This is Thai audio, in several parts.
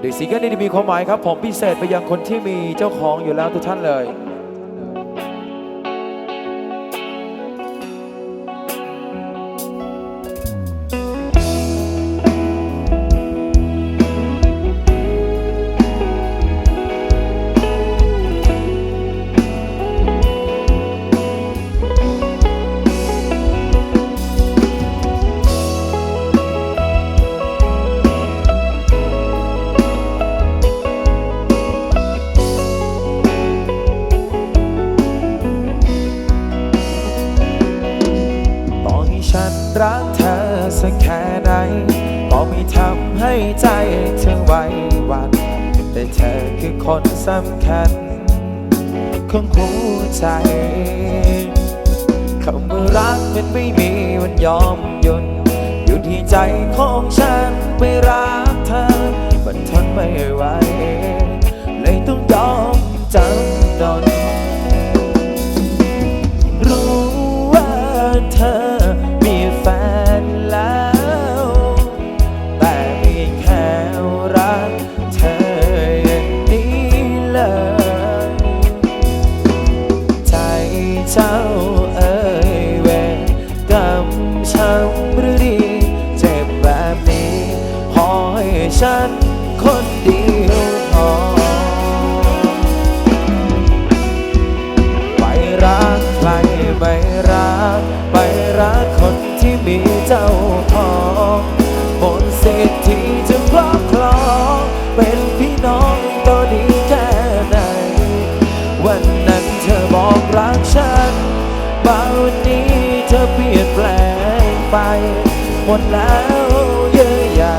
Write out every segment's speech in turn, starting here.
เด็กซิงเกิลนี้มีความหมายครับ ผมพิเศษไปยังคนที่มีเจ้าของอยู่แล้วทุกท่านเลย คนสำคัญของหัวใจคำว่ารักมันไม่มีวันยอมหยุดอยู่ที่ใจของฉันไม่รักเธอ มันทนไม่ไหวเลยต้องยอมจำนน หมดแล้วเยอะใหญ่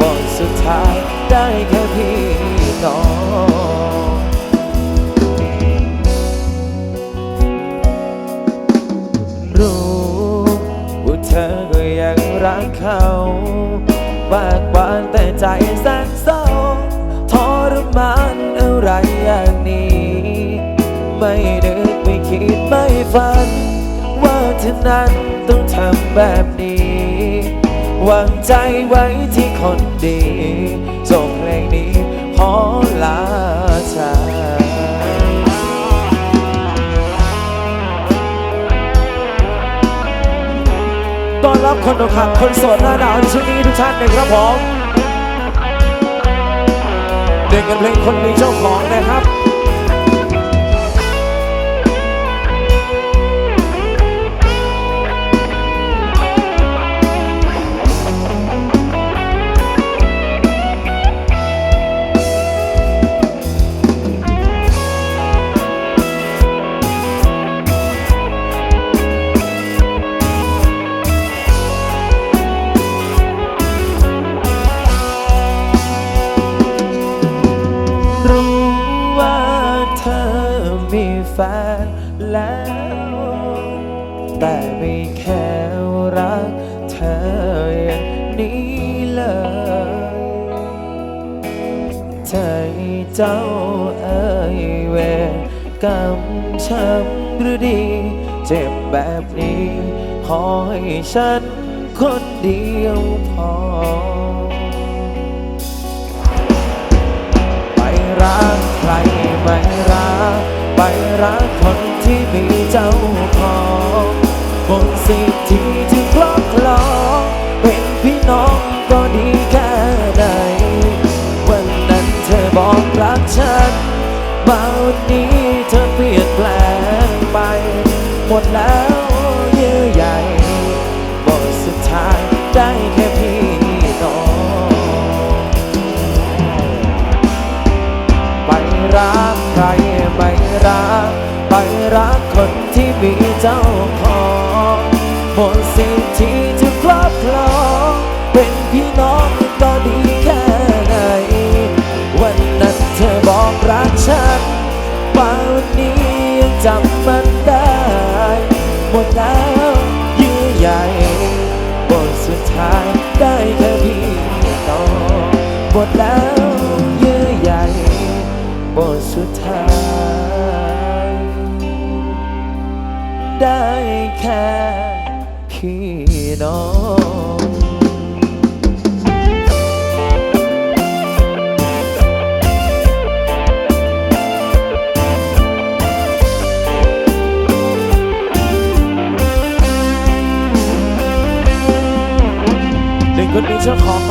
บอกสุดท้ายได้แค่พี่น้องรู้ว่าเธอก็ยังรักเขามากกว่าแต่ใจแสนเศร้าทรมานอะไรอย่างนี้ ไม่นึกไม่คิดไม่ฝัน ว่าเธอนั้นต้องทำแบบนี้ วางใจไว้ที่คนดีส่งเพลงนี้ขอลาจาต้อนรับคนอกหักคนโสดหน้าหนาวในช่วงนี้ทุกท่านนะครับผมเด็กกันเพลงคนมีเจ้าของนะครับ แฟนแล้ว แต่ไม่แค่รักเธออย่างนี้เลยใจเจ้าเอ่ยเวรกรรมช้ำหรือดี เจ็บแบบนี้ ขอให้ฉันคนเดียวพอ รักคนที่มีเจ้าของหมดสิทธิที่จะครอบครองเป็นพี่น้องก็ดีแค่ไหนวันนั้นเธอบอกรักฉันมาวันนี้เธอเปลี่ยนแปลงไป หมดแล้วเยื่อใยบทสุดท้ายได้แค่ ท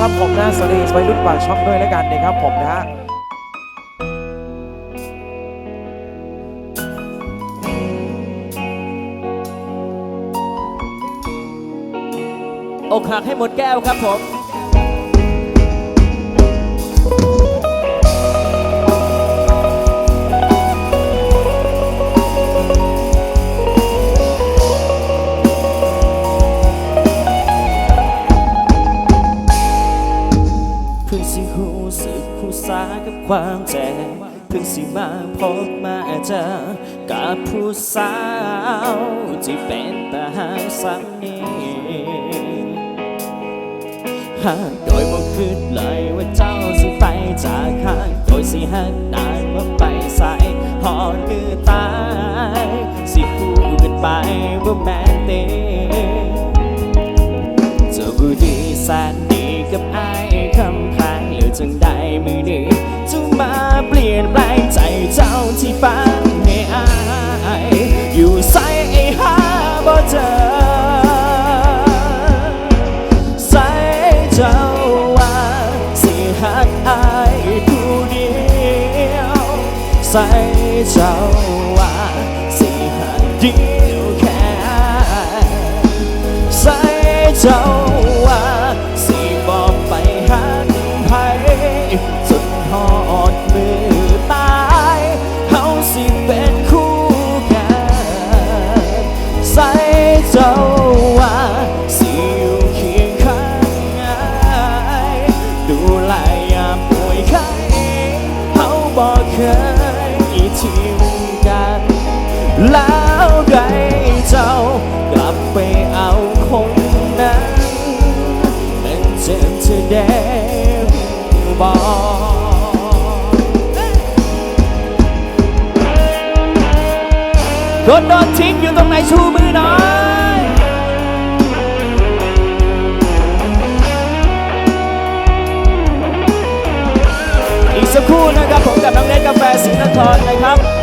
ครับผมนะสวัสดีวัยรุ่นปากช่องด้วยแล้วกันนะครับผมนะฮะอกหักให้หมดแก้วครับผม ความแจ็บเพิ่งสิมาพบมาเจอกับผู้สาวที่เป็นตาหางสังนีหากโดยบ่คิดเลยว่าเจ้าสิไปจากห่างโดยสิหักนานว่าไปใส่หอนมือตายสิคู่กันไปบ่าแม่นเตเจ้าผู้ดีแสนดีกับไอ้คำ จังได้มือดีจะมาเปลี่ยนแปลงใจเจ้าที่ฟังให้อายอยู่ใส่ไอ้หาบ่เจอใส่เจ้าว่าสิหักอายผู้เดียวใส่เจ้า คนโดนทิ้งอยู่ตรงไหนชูมือหน่อยอีกสักครู่นะครับผมกับน้องเนทกาแฟสิงห์นครนะครับ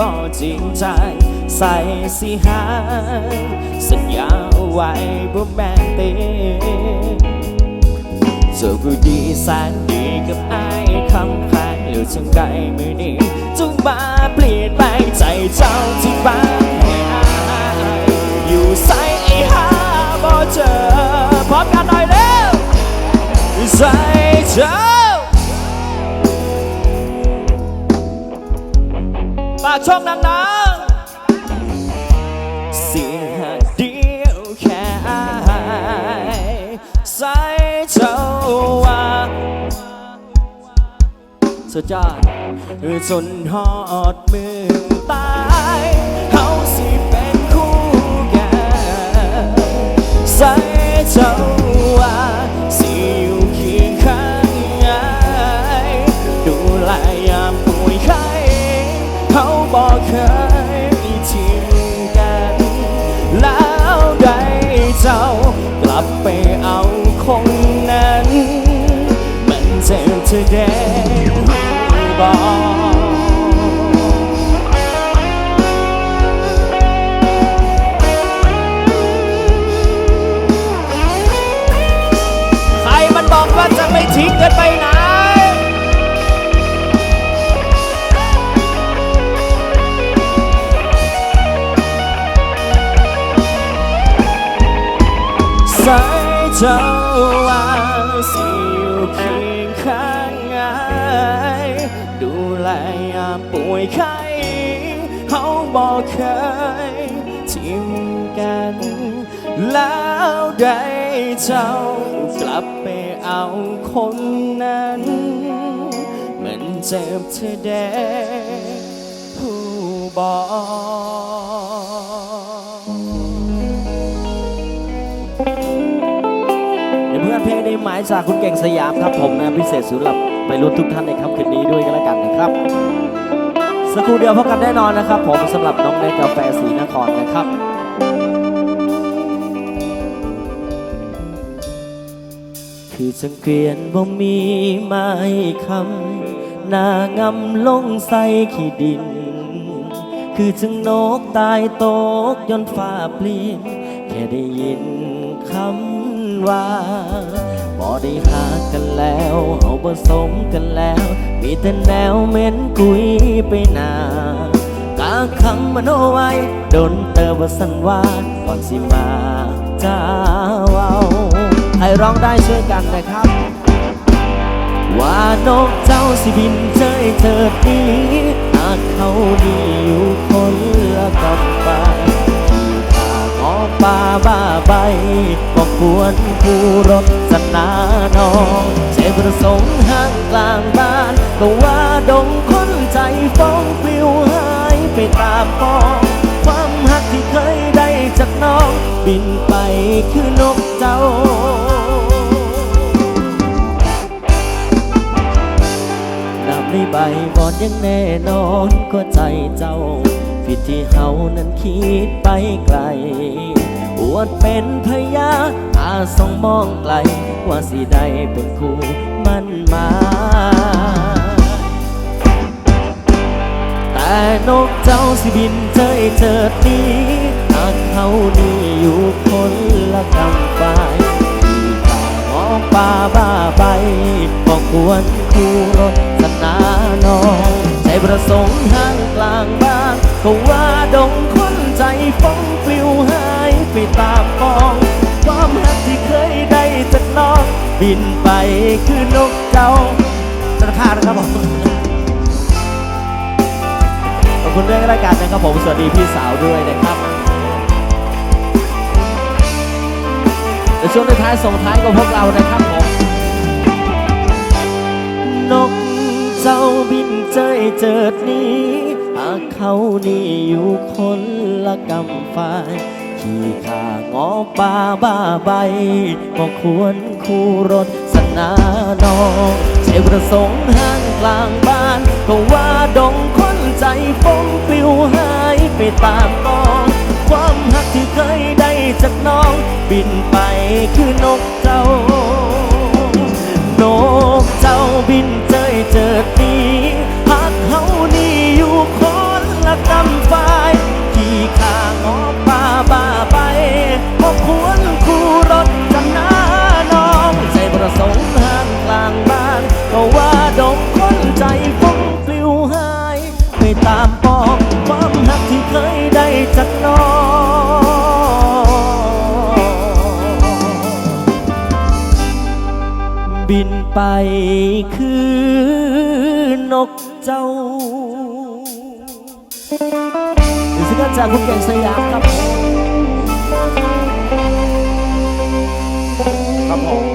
บ่จริงใจ ใส่สิหายสัญญาไว้บ่แม่นเตเจ้าผู้ดีแสนดีกับไอ้คำแพงเหลือจังใดมือนี้จงมาเปลี่ยนแปลงใจเจ้าที่บ้านากช่องดังๆเสียงเดียวแค่อใส่เจ้าว่าสุดยอดจนหอดมือตายเขาสิเป็นคู่กันใส่เจ้า เจ็บเธอแดงบอกใครมันบอกว่าจะไม่ทิ้งกันไปไหนสายเจ้ แล้วได้เจ้ากลับไปเอาคนนั้น มันเจ็บเธอแดผู้บอกเดี๋ยวเพื่อนเพลงได้หมายจากคุณเก่งสยามครับผมนะพิเศษสำหรับไปรุ่นทุกท่านในค่ำคืนนี้ด้วยกันแล้วกันนะครับสักครู่เดียวพบกันแน่นอนนะครับ ผมสำหรับน้องเนทกาแฟสีนครนะครับ คือสังเกวียนบ่มีไม้คำหน้างำลงใส่ขี้ดิน คือจึงนกตายตกย้อนฟ้าเปลี่ยนแค่ได้ยินคำว่าบ่ได้หากันแล้วเอาผสมกันแล้ว มีแต่แนวเหม็นกุยไปหนากาคำมโนไว้โดนเตอว่าสันว่าก่อนสิมาจ้าเว้า ให้ร้องได้ช่วยกันนะครับ ว่านกเจ้าสิบินเจยเจิดนี้อาจเขาดีอยู่คนละกำปาที่ข้างอป่าบ้าใบก็ควรผู้รถสนาน้องใจประสงค์ห้างกลางบ้านก็ว่าดงคนใจฟ้องปลิวหายไปตามกอง จากน้องบินไปคือนกเจ้านับในใบบอดยังแน่นอนก็ใจเจ้า ผิดที่เฮานั้นคิดไปไกล อวดเป็นพยาอาส่องมองไกล ว่าสิได้เป็นคู่มันหมายแต่นกเจ้าสิบินเจยเจิดนี้ากเขานี่อยู่คนละกำฝ่ายที่างออป่าบ้าไปก็ควรคู่รถสนาน้องใจประสงค์ห้างกลางบ้านก็ว่าดงคนใจฟ้องปลิวหายไปตามกองความรักที่เคยได้จากน้องบินไปคือนกเจ้าธนาคานะครับผมขอบคุณด้วยรายการนะครับผม สวัสดีพี่สาวด้วยนะครับ ในช่วงท้ายส่งท้ายกับพวกเรานะครับผมนกเจ้าบินเจยเจิดนี้หากเขานี่อยู่คนละกำฝ่าขี่ขางอป่าบ้าใบก็ควรคู่รถสนาน้องใจประสงค์ห้างกลางบ้านก็ว่าดงคนใจฟงปิวหายไปตามกอง ความหักที่เคยได้จากน้องบินไป คือน ไปคือนกเจ้าดิฉันก็จากคุณเก่งสยามครับ ครับผม